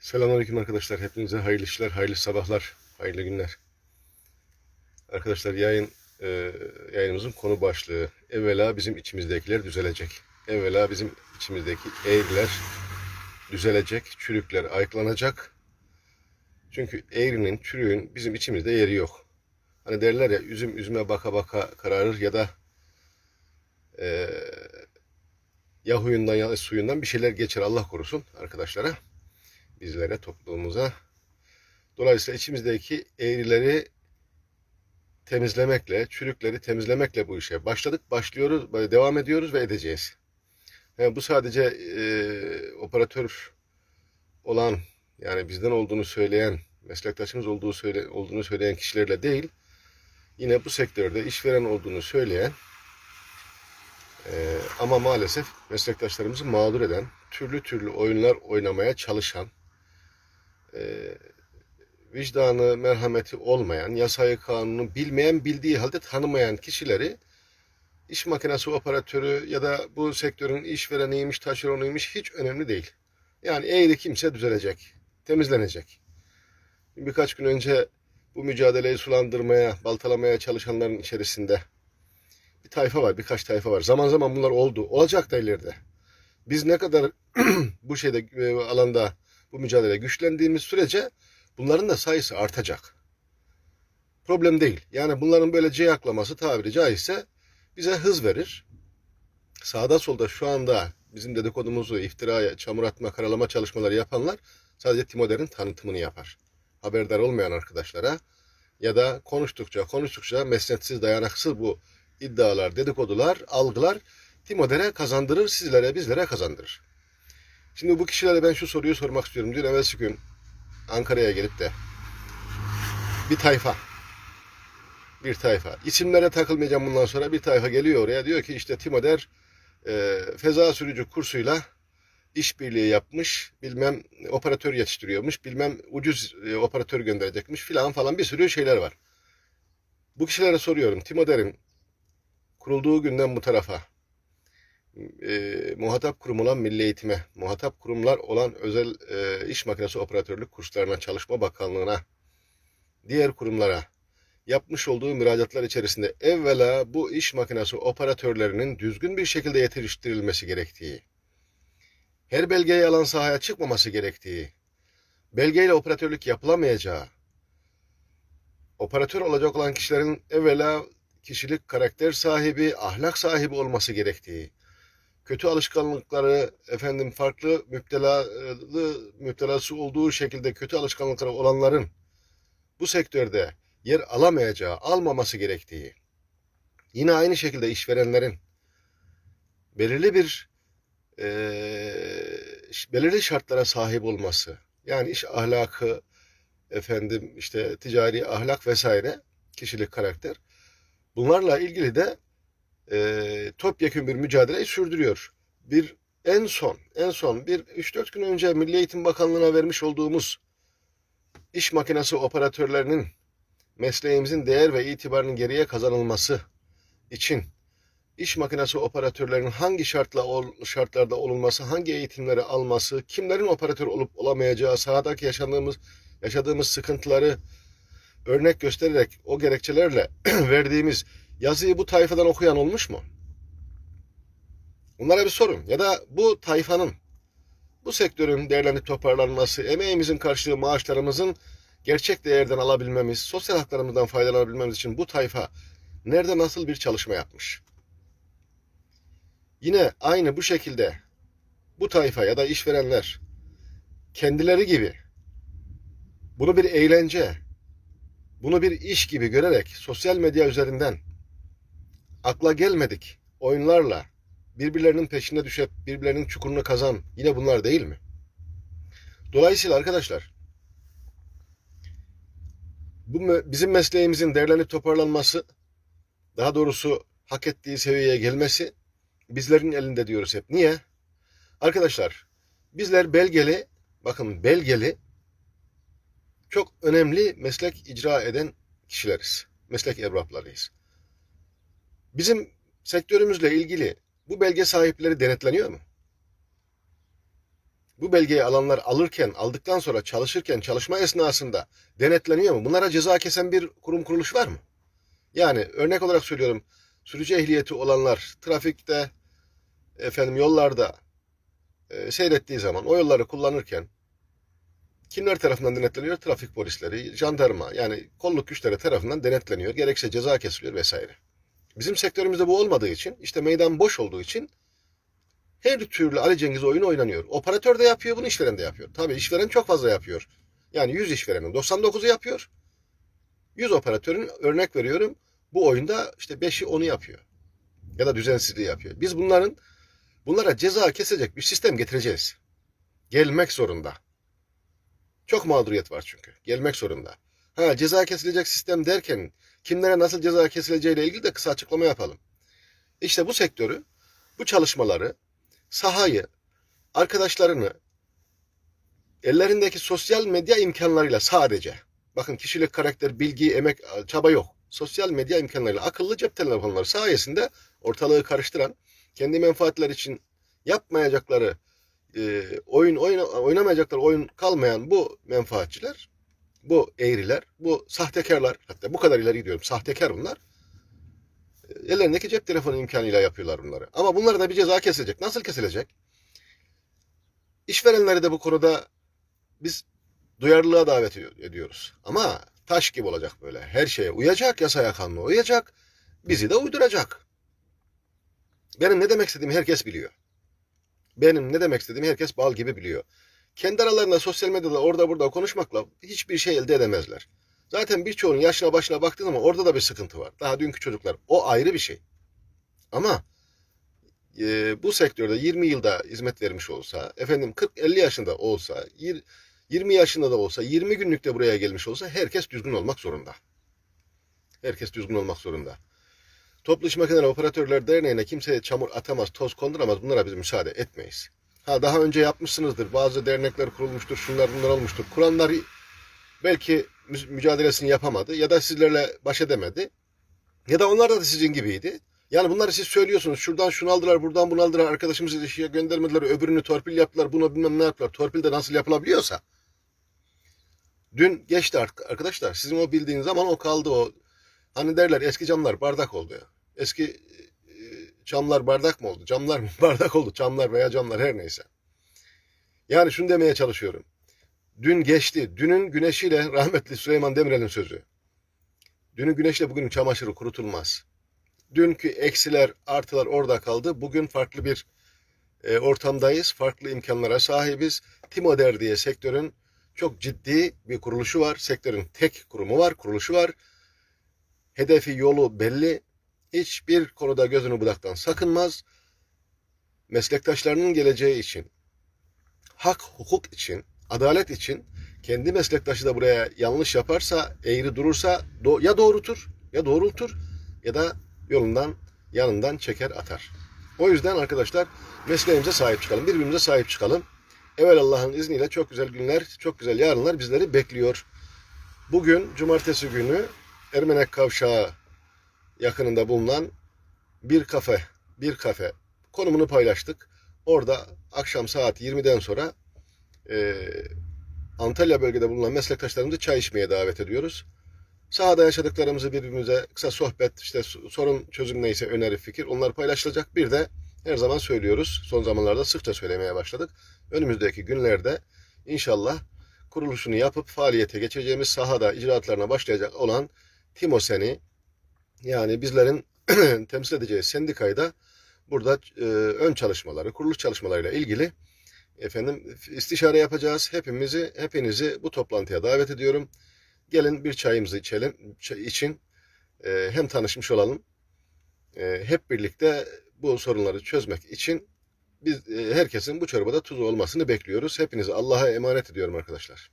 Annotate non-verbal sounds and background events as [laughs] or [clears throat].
Selamünaleyküm arkadaşlar. Hepinize hayırlı işler, hayırlı sabahlar, hayırlı günler. Arkadaşlar yayın e, yayınımızın konu başlığı evvela bizim içimizdekiler düzelecek. Evvela bizim içimizdeki eğriler düzelecek, çürükler ayıklanacak. Çünkü eğrinin, çürüğün bizim içimizde yeri yok. Hani derler ya üzüm üzüme baka baka kararır ya da e, ya huyundan ya suyundan bir şeyler geçer Allah korusun arkadaşlara bizlere, toplumumuza. Dolayısıyla içimizdeki eğrileri temizlemekle, çürükleri temizlemekle bu işe başladık, başlıyoruz, devam ediyoruz ve edeceğiz. Yani bu sadece e, operatör olan, yani bizden olduğunu söyleyen, meslektaşımız olduğu söyle, olduğunu söyleyen kişilerle değil, yine bu sektörde işveren olduğunu söyleyen e, ama maalesef meslektaşlarımızı mağdur eden, türlü türlü oyunlar oynamaya çalışan, e, vicdanı, merhameti olmayan, yasayı, kanunu bilmeyen, bildiği halde tanımayan kişileri iş makinesi operatörü ya da bu sektörün işvereniymiş, taşeronuymuş hiç önemli değil. Yani eğri kimse düzelecek, temizlenecek. Birkaç gün önce bu mücadeleyi sulandırmaya, baltalamaya çalışanların içerisinde bir tayfa var, birkaç tayfa var. Zaman zaman bunlar oldu. Olacak da ileride. Biz ne kadar [clears throat] bu şeyde e, alanda bu mücadele güçlendiğimiz sürece bunların da sayısı artacak. Problem değil. Yani bunların böyle ceyaklaması tabiri caizse bize hız verir. Sağda solda şu anda bizim dedikodumuzu iftiraya, çamur atma, karalama çalışmaları yapanlar sadece Timoder'in tanıtımını yapar. Haberdar olmayan arkadaşlara ya da konuştukça konuştukça mesnetsiz dayanaksız bu iddialar, dedikodular, algılar Timoder'e kazandırır, sizlere, bizlere kazandırır. Şimdi bu kişilere ben şu soruyu sormak istiyorum. Dün evvelsi gün Ankara'ya gelip de bir tayfa bir tayfa. İsimlere takılmayacağım bundan sonra. Bir tayfa geliyor oraya. Diyor ki işte Timoder e, feza sürücü kursuyla işbirliği yapmış. Bilmem operatör yetiştiriyormuş. Bilmem ucuz e, operatör gönderecekmiş filan falan bir sürü şeyler var. Bu kişilere soruyorum. Timoder'in kurulduğu günden bu tarafa e, muhatap kurum olan Milli Eğitim'e, muhatap kurumlar olan özel e, iş makinesi operatörlük kurslarına, Çalışma Bakanlığı'na, diğer kurumlara yapmış olduğu müracaatlar içerisinde evvela bu iş makinesi operatörlerinin düzgün bir şekilde yetiştirilmesi gerektiği, her belgeyi alan sahaya çıkmaması gerektiği, belgeyle operatörlük yapılamayacağı, operatör olacak olan kişilerin evvela kişilik, karakter sahibi, ahlak sahibi olması gerektiği, kötü alışkanlıkları efendim farklı müptelalı müptelası olduğu şekilde kötü alışkanlıkları olanların bu sektörde yer alamayacağı, almaması gerektiği, yine aynı şekilde işverenlerin belirli bir e, belirli şartlara sahip olması, yani iş ahlakı, efendim işte ticari ahlak vesaire, kişilik karakter, bunlarla ilgili de e, topyekun bir mücadeleyi sürdürüyor. Bir en son, en son bir 3-4 gün önce Milli Eğitim Bakanlığı'na vermiş olduğumuz iş makinesi operatörlerinin mesleğimizin değer ve itibarının geriye kazanılması için iş makinesi operatörlerinin hangi şartla şartlarda olunması, hangi eğitimleri alması, kimlerin operatör olup olamayacağı, sahadaki yaşadığımız yaşadığımız sıkıntıları örnek göstererek o gerekçelerle [clears throat] verdiğimiz yazıyı bu tayfadan okuyan olmuş mu? Bunlara bir sorun. Ya da bu tayfanın, bu sektörün değerlenip toparlanması, emeğimizin karşılığı maaşlarımızın gerçek değerden alabilmemiz, sosyal haklarımızdan faydalanabilmemiz için bu tayfa nerede nasıl bir çalışma yapmış? Yine aynı bu şekilde bu tayfa ya da işverenler kendileri gibi bunu bir eğlence, bunu bir iş gibi görerek sosyal medya üzerinden akla gelmedik oyunlarla birbirlerinin peşine düşüp birbirlerinin çukurunu kazan yine bunlar değil mi? Dolayısıyla arkadaşlar bu bizim mesleğimizin değerlenip toparlanması daha doğrusu hak ettiği seviyeye gelmesi bizlerin elinde diyoruz hep. Niye? Arkadaşlar bizler belgeli bakın belgeli çok önemli meslek icra eden kişileriz. Meslek erbaplarıyız. Bizim sektörümüzle ilgili bu belge sahipleri denetleniyor mu? bu belgeyi alanlar alırken, aldıktan sonra çalışırken, çalışma esnasında denetleniyor mu? Bunlara ceza kesen bir kurum kuruluş var mı? Yani örnek olarak söylüyorum, sürücü ehliyeti olanlar trafikte, efendim yollarda e, seyrettiği zaman o yolları kullanırken kimler tarafından denetleniyor? Trafik polisleri, jandarma yani kolluk güçleri tarafından denetleniyor. Gerekse ceza kesiliyor vesaire. Bizim sektörümüzde bu olmadığı için, işte meydan boş olduğu için her türlü Ali Cengiz oyunu oynanıyor. Operatör de yapıyor, bunu işveren de yapıyor. Tabii işveren çok fazla yapıyor. Yani 100 işverenin 99'u yapıyor. 100 operatörün örnek veriyorum. Bu oyunda işte 5'i 10'u yapıyor. Ya da düzensizliği yapıyor. Biz bunların bunlara ceza kesecek bir sistem getireceğiz. Gelmek zorunda. Çok mağduriyet var çünkü. Gelmek zorunda. Ha ceza kesilecek sistem derken kimlere nasıl ceza kesileceğiyle ilgili de kısa açıklama yapalım. İşte bu sektörü, bu çalışmaları, sahayı, arkadaşlarını ellerindeki sosyal medya imkanlarıyla sadece bakın kişilik, karakter, bilgi, emek, çaba yok. Sosyal medya imkanlarıyla akıllı cep telefonları sayesinde ortalığı karıştıran, kendi menfaatleri için yapmayacakları e, oyun oyna, oynamayacakları oyun kalmayan bu menfaatçiler, bu eğriler, bu sahtekarlar, hatta bu kadar ileri gidiyorum, sahtekar bunlar. E, ellerindeki cep telefonu imkanıyla yapıyorlar bunları. Ama bunlara da bir ceza kesilecek. Nasıl kesilecek? İşverenleri de bu konuda biz duyarlılığa davet ediyoruz. Ama taş gibi olacak böyle. Her şeye uyacak, yasaya kanuna uyacak. Bizi de uyduracak. Benim ne demek istediğimi herkes biliyor. Benim ne demek istediğimi herkes bal gibi biliyor. Kendi aralarında sosyal medyada orada burada konuşmakla hiçbir şey elde edemezler. Zaten birçoğunun yaşına başına baktığın zaman orada da bir sıkıntı var. Daha dünkü çocuklar. O ayrı bir şey. Ama e, bu sektörde 20 yılda hizmet vermiş olsa, efendim 40-50 yaşında olsa, 20 yaşında da olsa, 20 günlükte buraya gelmiş olsa herkes düzgün olmak zorunda. Herkes düzgün olmak zorunda. Toplu iş makineleri operatörler derneğine kimseye çamur atamaz, toz konduramaz. Bunlara biz müsaade etmeyiz. Ha daha önce yapmışsınızdır. Bazı dernekler kurulmuştur, şunlar bunlar olmuştur. Kuranlar belki mücadelesini yapamadı ya da sizlerle baş edemedi. Ya da onlar da sizin gibiydi. Yani bunları siz söylüyorsunuz. Şuradan şunu aldılar, buradan bunu aldılar. Arkadaşımızı ilişkiye göndermediler. Öbürünü torpil yaptılar. Bunu bilmem ne yaptılar. Torpil de nasıl yapılabiliyorsa. Dün geçti arkadaşlar. Sizin o bildiğiniz zaman o kaldı o. Hani derler eski camlar bardak oldu ya. Eski camlar bardak mı oldu? Camlar mı [laughs] bardak oldu? Camlar veya camlar her neyse. Yani şunu demeye çalışıyorum. Dün geçti. Dünün güneşiyle rahmetli Süleyman Demirel'in sözü. Dünün güneşle bugünün çamaşırı kurutulmaz. Dünkü eksiler, artılar orada kaldı. Bugün farklı bir e, ortamdayız. Farklı imkanlara sahibiz. Timoder diye sektörün çok ciddi bir kuruluşu var. Sektörün tek kurumu var, kuruluşu var. Hedefi, yolu belli. Hiçbir konuda gözünü budaktan sakınmaz. Meslektaşlarının geleceği için, hak, hukuk için, adalet için kendi meslektaşı da buraya yanlış yaparsa, eğri durursa do ya doğrutur, ya doğrultur ya da yolundan, yanından çeker atar. O yüzden arkadaşlar mesleğimize sahip çıkalım, birbirimize sahip çıkalım. Evvel Allah'ın izniyle çok güzel günler, çok güzel yarınlar bizleri bekliyor. Bugün cumartesi günü Ermenek Kavşağı yakınında bulunan bir kafe, bir kafe konumunu paylaştık. Orada akşam saat 20'den sonra e, Antalya bölgede bulunan meslektaşlarımızı çay içmeye davet ediyoruz. Sahada yaşadıklarımızı birbirimize kısa sohbet, işte sorun çözüm neyse öneri fikir onlar paylaşılacak. Bir de her zaman söylüyoruz. Son zamanlarda sıkça söylemeye başladık. Önümüzdeki günlerde inşallah kuruluşunu yapıp faaliyete geçeceğimiz sahada icraatlarına başlayacak olan Timosen'i yani bizlerin [clears throat] temsil edeceği sendikayı da burada e, ön çalışmaları, kuruluş çalışmalarıyla ilgili efendim istişare yapacağız. Hepimizi, hepinizi bu toplantıya davet ediyorum. Gelin bir çayımızı içelim için e, hem tanışmış olalım. E, hep birlikte bu sorunları çözmek için biz e, herkesin bu çorbada tuzu olmasını bekliyoruz. Hepinizi Allah'a emanet ediyorum arkadaşlar.